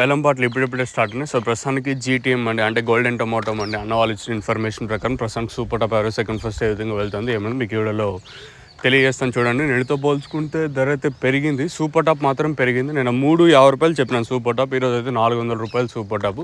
వేలంపాట్లు ఇప్పుడిప్పుడే స్టార్ట్ ఉన్నాయి. సో ప్రస్తుతానికి జీటీఎం అండి అంటే గోల్డెన్ టొమాటో అండి అన్న వాళ్ళు ఇచ్చిన ఇన్ఫర్మేషన్ ప్రకారం ప్రస్తుతానికి సూపర్ టాప్ ఎవరో సెకండ్ ఫస్ట్ ఏ విధంగా వెళ్తుంది ఏమైనా మీకు వీడియోలో తెలియజేస్తాను చూడండి. నేనుతో పోల్చుకుంటే ధర అయితే పెరిగింది. సూపర్ టాప్ మాత్రం పెరిగింది. నేను మూడు యాభై రూపాయలు చెప్పినాను సూపర్ టాప్. ఈరోజు అయితే నాలుగు వందల రూపాయలు సూపర్ టాప్.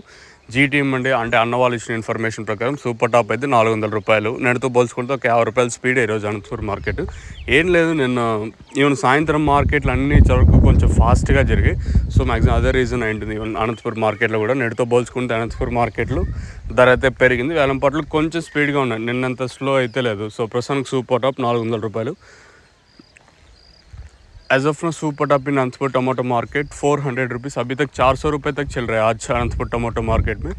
జీటీఎం అండి అంటే అన్న వాళ్ళు ఇచ్చిన ఇన్ఫర్మేషన్ ప్రకారం సూపర్ టాప్ అయితే నాలుగు వందల రూపాయలు. నేనుతో పోల్చుకుంటే ఒక యాభై రూపాయల స్పీడ్ ఈరోజు అనంతపూర్ మార్కెట్. ఏం లేదు నిన్న ఈవెన్ సాయంత్రం మార్కెట్లు అన్ని చరకు కొంచెం ఫాస్ట్గా జరిగాయి. సో మ్యాక్సిమం అదే రీజన్ అయింటుంది ఈవెన్ అనంతపూర్ మార్కెట్లో కూడా నేడుతో పోల్చుకుంటే అనంతపూర్ మార్కెట్లు ధర అయితే పెరిగింది. వేలంపాట్లు కొంచెం స్పీడ్గా ఉన్నాయి. నిన్నంత స్లో అయితే లేదు. సో ప్రస్తుతానికి సూపర్ టాప్ నాలుగు వందల రూపాయలు. age of no super top in Anantapur tomato market four hundred rupees अभी तक चार सौ रुपये तक चल रहा है आज అనంతపూర్ టమాటో మార్కెట్ में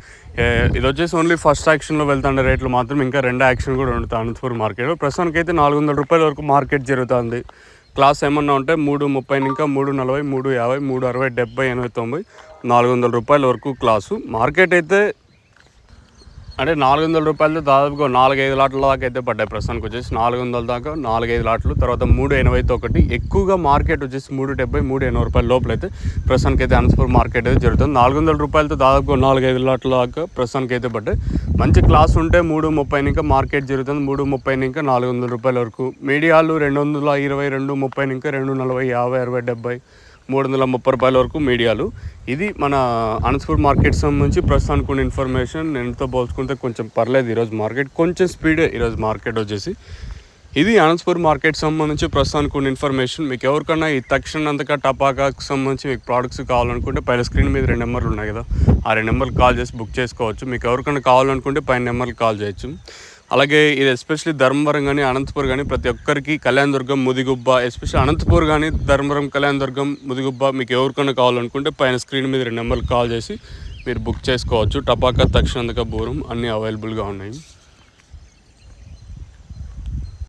ఇది వచ్చేసి ఓన్లీ ఫస్ట్ యాక్షన్లో వెళ్తుండే రేట్లు మాత్రం ఇంకా రెండో యాక్షన్ కూడా ఉంటుంది అనంతపూర్ మార్కెట్లో ప్రస్తుతానికి అయితే నాలుగు వందల రూపాయల వరకు మార్కెట్ జరుగుతుంది క్లాస్ ఏమన్నా ఉంటే మూడు ముప్పై ఇంకా మూడు నలభై మూడు యాభై మూడు అరవై డెబ్బై ఎనభై తొంభై నాలుగు వందల రూపాయల వరకు క్లాసు మార్కెట్ అయితే అంటే నాలుగు వందల రూపాయలతో దాదాపుగా నాలుగైదు లాట్ల దాకా అయితే పడ్డాయి ప్రస్తుతానికి వచ్చేసి. నాలుగు వందల దాకా నాలుగైదు లాట్లు తర్వాత మూడు ఎనభైతో ఒకటి. ఎక్కువగా మార్కెట్ వచ్చేసి మూడు డెబ్బై మూడు ఎనభై రూపాయల లోపల అయితే ప్రస్తుతానికి అయితే అనంతపురం మార్కెట్ అయితే జరుగుతుంది. నాలుగు వందల రూపాయలతో దాదాపుగా నాలుగైదు లాట్ల దాకా ప్రస్తుతానికి అయితే పడ్డాయి. మంచి క్లాస్ ఉంటే మూడు ముప్పై ఇంకా మార్కెట్ జరుగుతుంది. మూడు ముప్పై ఇంకా నాలుగు వందల రూపాయల వరకు. మీడియాలు రెండు వందల ఇరవై రెండు ముప్పై ఇంకా రెండు నలభై యాభై అరవై డెబ్బై మూడు వందల ముప్పై రూపాయల వరకు మీడియాలు. ఇది మన అనంతపూర్ మార్కెట్ సంబంధించి ప్రస్తుతానికి ఉన్న ఇన్ఫర్మేషన్. నేనుతో పోల్చుకుంటే కొంచెం పర్లేదు ఈరోజు మార్కెట్. కొంచెం స్పీడే ఈరోజు మార్కెట్ వచ్చేసి. ఇది అనంతపూర్ మార్కెట్ సంబంధించి ప్రస్తుతానికి ఉన్న ఇన్ఫర్మేషన్. మీకు ఎవరికన్నా ఈ తక్షణ అంతగా టపాకాకి సంబంధించి మీకు ప్రోడక్ట్స్ కావాలనుకుంటే పైన స్క్రీన్ మీద రెండు నెంబర్లు ఉన్నాయి కదా. ఆ రెండు నెంబర్లు కాల్ చేసి బుక్ చేసుకోవచ్చు. మీకు ఎవరికైనా కావాలనుకుంటే పైన నెంబర్లు కాల్ చేయొచ్చు. అలాగే ఇది ఎస్పెషలీ ధర్మవరం కానీ అనంతపూర్ కానీ ప్రతి ఒక్కరికి కళ్యాణ దుర్గం ముదిగుబ్బ ఎస్పెషల్లీ అనంతపూర్ కానీ ధర్మవరం కళ్యాణ దుర్గం ముదిగుబ్బ మీకు ఎవరికైనా కావాలనుకుంటే పైన స్క్రీన్ మీద రెండు నెంబర్లు కాల్ చేసి మీరు బుక్ చేసుకోవచ్చు. టపాకా తక్షణందుక బూరం అన్నీ అవైలబుల్గా ఉన్నాయి.